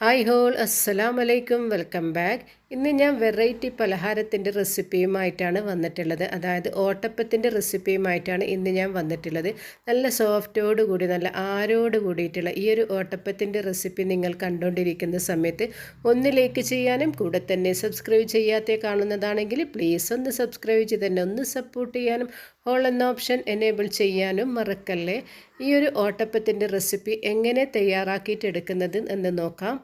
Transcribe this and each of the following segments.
Hi whole അസ്സലാം വലൈക്കും welcome back ഇന്ന് ഞാൻ വെറൈറ്റി പലഹാരത്തിന്റെ റെസിപ്പിയുമായിട്ടാണ് വന്നിട്ടുള്ളത്. അതായത് ഓട്ടപ്പത്തിന്റെ റെസിപ്പിയുമായിട്ടാണ് ഇന്ന് ഞാൻ വന്നിട്ടുള്ളത്. നല്ല സോഫ്റ്റോട് കൂടി നല്ല ആരോട് കൂടിയിട്ടുള്ള ഈ ഒരു ഓട്ടപ്പത്തിന്റെ റെസിപ്പി നിങ്ങൾ കണ്ടുകൊണ്ടിരിക്കുന്ന സമയത്ത് ഒന്ന് ലൈക്ക് ചെയ്യാനും കൂടെ തന്നെ സബ്സ്ക്രൈബ് ചെയ്യാത്ത കാണുന്നതാണെങ്കിൽ പ്ലീസ് ഒന്ന് സബ്സ്ക്രൈബ് ചെയ്ത് തന്നെ ഒന്ന് സപ്പോർട്ട് ചെയ്യാനും ഹോൾ എന്ന ഓപ്ഷൻ എനേബിൾ ചെയ്യാനും മറക്കല്ലേ? ഈ ഒരു ഓട്ടപ്പത്തിന്റെ റെസിപ്പി എങ്ങനെ തയ്യാറാക്കിയിട്ടെടുക്കുന്നത് എന്ന് നോക്കാം.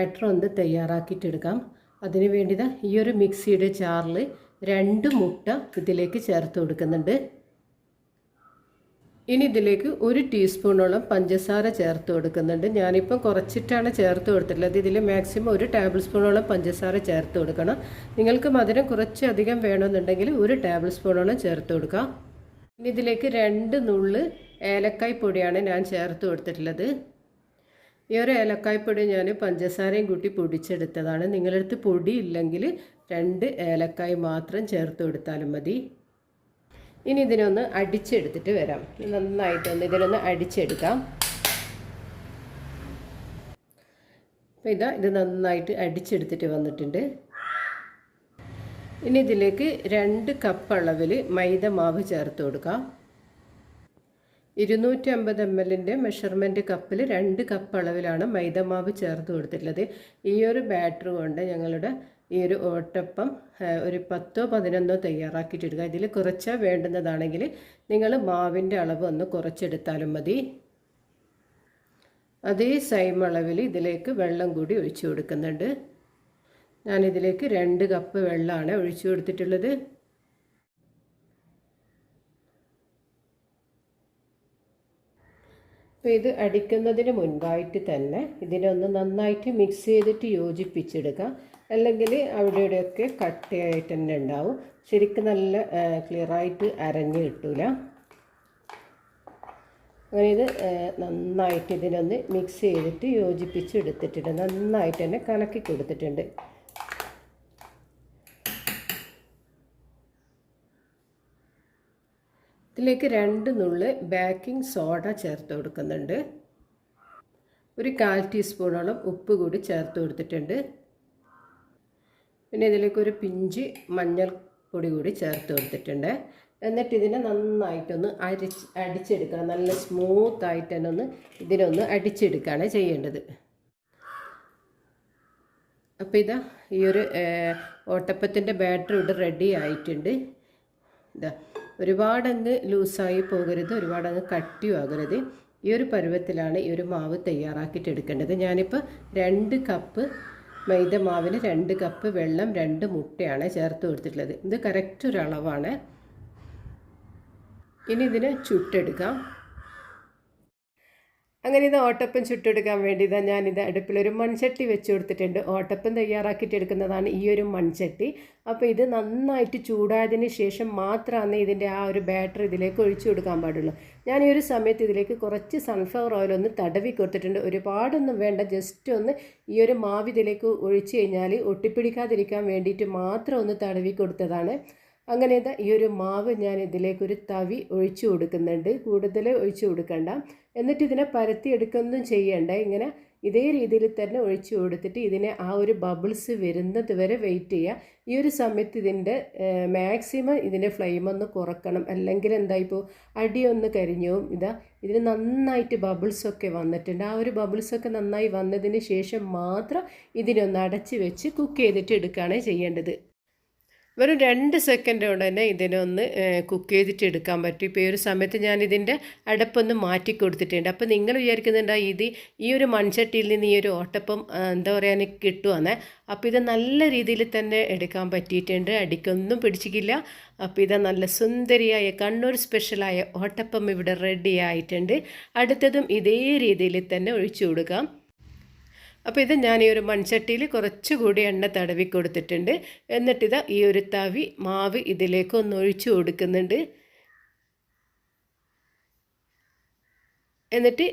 ബാറ്റർ ഒന്ന് തയ്യാറാക്കിയിട്ടെടുക്കാം. അതിന് വേണ്ടിതാ ഈ ഒരു മിക്സിയുടെ ചാറിൽ രണ്ട് മുട്ട ഇതിലേക്ക് ചേർത്ത് കൊടുക്കുന്നുണ്ട്. ഇനി ഇതിലേക്ക് ഒരു ടീസ്പൂണോളം പഞ്ചസാര ചേർത്ത് കൊടുക്കുന്നുണ്ട്. ഞാനിപ്പം കുറച്ചിട്ടാണ് ചേർത്ത് കൊടുത്തിട്ടുള്ളത്. ഇതിൽ മാക്സിമം ഒരു ടേബിൾ സ്പൂണോളം പഞ്ചസാര ചേർത്ത് കൊടുക്കണം. നിങ്ങൾക്ക് മധുരം കുറച്ചധികം വേണമെന്നുണ്ടെങ്കിൽ ഒരു ടേബിൾ സ്പൂണോളം ചേർത്ത് കൊടുക്കാം. ഇനി ഇതിലേക്ക് രണ്ട് നുള്ള് ഏലക്കായ് പൊടിയാണ് ഞാൻ ചേർത്ത് കൊടുത്തിട്ടുള്ളത്. ഈ ഒരു ഏലക്കായ്പൊടി ഞാൻ പഞ്ചസാരയും കൂട്ടി പൊടിച്ചെടുത്തതാണ്. നിങ്ങളടുത്ത് പൊടി ഇല്ലെങ്കിൽ രണ്ട് ഏലക്കായ് മാത്രം ചേർത്ത് കൊടുത്താലും മതി. ഇനി ഇതിനൊന്ന് അടിച്ചെടുത്തിട്ട് വരാം. നന്നായിട്ടൊന്ന് ഇതിനൊന്ന് അടിച്ചെടുക്കാം. അപ്പോൾ ഇതാ ഇത് നന്നായിട്ട് അടിച്ചെടുത്തിട്ട് വന്നിട്ടുണ്ട്. ഇനി ഇതിലേക്ക് രണ്ട് കപ്പ് അളവിൽ മൈദ മാവ് ചേർത്ത് കൊടുക്കാം. ഇരുന്നൂറ്റി അമ്പത് എം എല്ലിന്റെ മെഷർമെന്റ് കപ്പിൽ രണ്ട് കപ്പ് അളവിലാണ് മൈദമാവ് ചേർത്ത് കൊടുത്തിട്ടുള്ളത്. ഈ ഒരു ബാറ്റർ കൊണ്ട് ഞങ്ങളുടെ ഈ ഒരു ഓട്ടപ്പം ഒരു പത്തോ പതിനൊന്നോ തയ്യാറാക്കിയിട്ടെടുക്കുക ഇതിൽ കുറച്ചാൽ വേണ്ടുന്നതാണെങ്കിൽ നിങ്ങൾ മാവിന്റെ അളവ് ഒന്ന് കുറച്ചെടുത്താലും മതി. അതേ സെയിം അളവിൽ ഇതിലേക്ക് വെള്ളം കൂടി ഒഴിച്ചു കൊടുക്കുന്നുണ്ട്. ഞാനിതിലേക്ക് രണ്ട് കപ്പ് വെള്ളമാണ് ഒഴിച്ചു കൊടുത്തിട്ടുള്ളത്. അപ്പോൾ ഇത് അടിക്കുന്നതിന് മുൻപായിട്ട് തന്നെ ഇതിനൊന്ന് നന്നായിട്ട് മിക്സ് ചെയ്തിട്ട് യോജിപ്പിച്ചെടുക്കുക. അല്ലെങ്കിൽ അവിടെ ഇവിടെയൊക്കെ കട്ടയായിട്ട് തന്നെ ഉണ്ടാവും. ശരിക്കും നല്ല ക്ലിയറായിട്ട് അരഞ്ഞ് കിട്ടൂല. അങ്ങനെ ഇത് നന്നായിട്ട് ഇതിനൊന്ന് മിക്സ് ചെയ്തിട്ട് യോജിപ്പിച്ചെടുത്തിട്ടുണ്ട്. നന്നായിട്ട് തന്നെ കലക്കി കൊടുത്തിട്ടുണ്ട്. ഇതിലേക്ക് രണ്ട് നുള്ള് ബേക്കിംഗ് സോഡ ചേർത്ത് കൊടുക്കുന്നുണ്ട്. ഒരു കാൽ ടീസ്പൂണോളം ഉപ്പ് കൂടി ചേർത്ത് കൊടുത്തിട്ടുണ്ട്. പിന്നെ ഇതിലേക്ക് ഒരു പിഞ്ച് മഞ്ഞൾ പൊടി കൂടി ചേർത്ത് കൊടുത്തിട്ടുണ്ട്. എന്നിട്ട് ഇതിനെ നന്നായിട്ടൊന്ന് അരിച്ച് അടിച്ചെടുക്കണം. നല്ല സ്മൂത്തായിട്ട് തന്നെ ഒന്ന് ഇതിനൊന്ന് അടിച്ചെടുക്കുകയാണ് ചെയ്യേണ്ടത്. അപ്പോൾ ഇതാ ഈ ഒരു ഓട്ടപ്പത്തിന്റെ ബാറ്ററി ഇവിടെ റെഡി ആയിട്ടുണ്ട്. ഇതാ ഒരുപാടങ്ങ് ലൂസായി പോകരുത് ഒരുപാടങ്ങ് കട്ടിയും ആകരുത്. ഈ ഒരു പരുവത്തിലാണ് ഈ ഒരു മാവ് തയ്യാറാക്കിയിട്ട് എടുക്കേണ്ടത് ഞാനിപ്പോൾ രണ്ട് കപ്പ് മൈദ മാവിന് രണ്ട് കപ്പ് വെള്ളം രണ്ട് മുട്ടയാണ് ചേർത്ത് കൊടുത്തിട്ടുള്ളത്. ഇത് കറക്റ്റ് ഒരളവാണ്. ഇനി ഇതിനെ ചുട്ടെടുക്കാം. അങ്ങനെ ഇത് ഓട്ടപ്പം ചുട്ടെടുക്കാൻ വേണ്ടി ഇതാ ഞാനിത് അടുപ്പിലൊരു മൺചട്ടി വെച്ച് കൊടുത്തിട്ടുണ്ട്. ഓട്ടപ്പം തയ്യാറാക്കിയിട്ടെടുക്കുന്നതാണ് ഈ ഒരു മൺചട്ടി. അപ്പോൾ ഇത് നന്നായിട്ട് ചൂടായതിന് ശേഷം മാത്രമാണ് ഇതിന്റെ ആ ഒരു ബാറ്റർ ഇതിലേക്ക് ഒഴിച്ചു കൊടുക്കാൻ പാടുള്ളൂ. ഞാൻ ഈ ഒരു സമയത്ത് ഇതിലേക്ക് കുറച്ച് സൺഫ്ലവർ ഓയിൽ ഒന്ന് തടവി കൊടുത്തിട്ടുണ്ട്. ഒരുപാടൊന്നും വേണ്ട ജസ്റ്റ് ഒന്ന് ഈ ഒരു മാവ് ഇതിലേക്ക് ഒഴിച്ചു കഴിഞ്ഞാൽ ഒട്ടിപ്പിടിക്കാതിരിക്കാൻ വേണ്ടിയിട്ട് മാത്രം ഒന്ന് തടവി കൊടുത്തതാണ്. അങ്ങനെ ഈ ഒരു മാവ് ഞാൻ ഇതിലേക്കൊരു തവി ഒഴിച്ചു കൊടുക്കുന്നുണ്ട്. കൂടുതൽ ഒഴിച്ചു കൊടുക്കണ്ട. എന്നിട്ട് ഇതിനെ എടുക്കുന്നതും ചെയ്യണ്ട. ഇങ്ങനെ ഇതേ രീതിയിൽ തന്നെ ഒഴിച്ചു കൊടുത്തിട്ട് ഇതിനെ ആ ഒരു ബബിൾസ് വരുന്നത് വരെ വെയിറ്റ് ചെയ്യുക ഈ ഒരു സമയത്ത് ഇതിന്റെ മാക്സിമം ഇതിന്റെ ഫ്ലെയിം ഒന്ന് കുറക്കണം. അല്ലെങ്കിൽ എന്തായിപ്പോൾ അടിയൊന്ന് കരിഞ്ഞു. ഇതാ ഇതിന് നന്നായിട്ട് ബബിൾസൊക്കെ വന്നിട്ടുണ്ട്. ആ ഒരു ബബിൾസൊക്കെ നന്നായി വന്നതിന് ശേഷം മാത്രം ഇതിനൊന്ന് അടച്ച് വെച്ച് കുക്ക് ചെയ്തിട്ട് എടുക്കുകയാണ് ചെയ്യേണ്ടത്. വെറും രണ്ട് സെക്കൻഡ് കൊണ്ട് തന്നെ ഇതിനൊന്ന് കുക്ക് ചെയ്തിട്ട് എടുക്കാൻ പറ്റും. ഇപ്പോൾ ഈ ഒരു സമയത്ത് ഞാൻ ഇതിന്റെ അടപ്പൊന്ന് മാറ്റി കൊടുത്തിട്ടുണ്ട്. അപ്പോൾ നിങ്ങൾ വിചാരിക്കുന്നുണ്ടോ ഇത് ഈ ഒരു മൺചട്ടിയിൽ നിന്ന് ഈ ഒരു ഓട്ടപ്പം എന്താ പറയുക കിട്ടുമെന്ന് അപ്പോൾ ഇത് നല്ല രീതിയിൽ തന്നെ എടുക്കാൻ പറ്റിയിട്ടുണ്ട്. അടിക്കൊന്നും പിടിച്ചിട്ടില്ല അപ്പോൾ ഇത് നല്ല സുന്ദരിയായ കണ്ണൂർ സ്പെഷ്യലായ ഓട്ടപ്പം ഇവിടെ റെഡി ആയിട്ടുണ്ട്. അടുത്തതും ഇതേ രീതിയിൽ തന്നെ ഒഴിച്ചു കൊടുക്കാം. അപ്പോൾ ഇത് ഞാൻ ഈ ഒരു മൺചട്ടിയിൽ കുറച്ചുകൂടി എണ്ണ തടവി കൊടുത്തിട്ടുണ്ട്. എന്നിട്ടിത് ഈ ഒരു തവി മാവ് ഇതിലേക്ക് ഒന്ന് ഒഴിച്ചു കൊടുക്കുന്നുണ്ട്. എന്നിട്ട്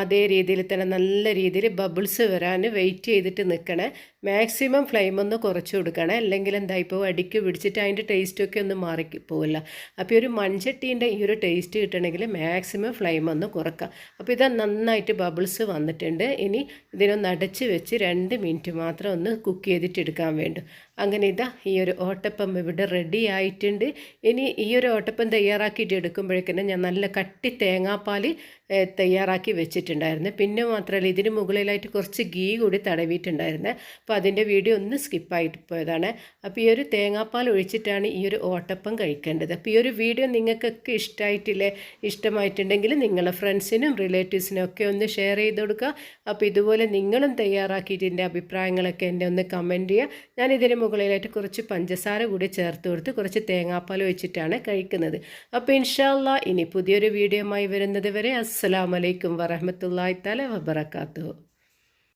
അതേ രീതിയിൽ തന്നെ നല്ല രീതിയിൽ ബബിൾസ് വരാൻ വെയിറ്റ് ചെയ്തിട്ട് നിൽക്കണേ. മാക്സിമം ഫ്ലെയിം ഒന്ന് കുറച്ച് കൊടുക്കണം. അല്ലെങ്കിൽ എന്താ ഇപ്പോൾ അടിക്ക് പിടിച്ചിട്ട് അതിന്റെ ടേസ്റ്റൊക്കെ ഒന്ന് മാറി പോവില്ല. അപ്പോൾ ഒരു മൺചട്ടീന്റെ ഈ ഒരു ടേസ്റ്റ് കിട്ടണമെങ്കിൽ മാക്സിമം ഫ്ലെയിം ഒന്ന് കുറക്കുക അപ്പോൾ ഇത് നന്നായിട്ട് ബബിൾസ് വന്നിട്ടുണ്ട്. ഇനി ഇതിനൊന്ന് അടച്ച് വെച്ച് രണ്ട് മിനിറ്റ് മാത്രം ഒന്ന് കുക്ക് ചെയ്തിട്ട് എടുക്കാൻ വേണ്ടു. അങ്ങനെ ഇതാ ഈ ഒരു ഓട്ടപ്പം ഇവിടെ റെഡി ആയിട്ടുണ്ട്. ഇനി ഈ ഒരു ഓട്ടപ്പം തയ്യാറാക്കിയിട്ട് എടുക്കുമ്പോഴേക്കും ഞാൻ നല്ല കട്ടി തേങ്ങാപ്പാൽ തയ്യാറാക്കി വെച്ചിട്ടുണ്ടായിരുന്നു. പിന്നെ മാത്രമല്ല ഇതിന് മുകളിലായിട്ട് കുറച്ച് ഗീ കൂടി തടവിയിട്ടുണ്ടായിരുന്നു. അപ്പോൾ അതിന്റെ വീഡിയോ ഒന്ന് സ്കിപ്പായിട്ട് പോയതാണ്. അപ്പോൾ ഈ ഒരു തേങ്ങാപ്പാൽ ഒഴിച്ചിട്ടാണ് ഈ ഒരു ഓട്ടപ്പം കഴിക്കേണ്ടത്. അപ്പോൾ ഈ ഒരു വീഡിയോ നിങ്ങൾക്കൊക്കെ ഇഷ്ടമായിട്ടില്ലേ ഇഷ്ടമായിട്ടുണ്ടെങ്കിൽ നിങ്ങളെ ഫ്രണ്ട്സിനും റിലേറ്റീവ്സിനും ഒക്കെ ഒന്ന് ഷെയർ ചെയ്ത് കൊടുക്കുക. അപ്പോൾ ഇതുപോലെ നിങ്ങളും തയ്യാറാക്കിയിട്ട് എന്റെ അഭിപ്രായങ്ങളൊക്കെ എന്നെ ഒന്ന് കമന്റ് ചെയ്യുക. ഞാൻ ഇതിന് മുകളിലായിട്ട് കുറച്ച് പഞ്ചസാര കൂടി ചേർത്ത് കൊടുത്ത് കുറച്ച് തേങ്ങാപ്പാൽ ഒഴിച്ചിട്ടാണ് കഴിക്കുന്നത്. അപ്പോൾ ഇൻഷാല്ല ഇനി പുതിയൊരു വീഡിയോയുമായി വരുന്നത് വരെ അസ്സലാമലൈക്കും വറഹമത്തല്ലാ തല വബർക്കാത്തു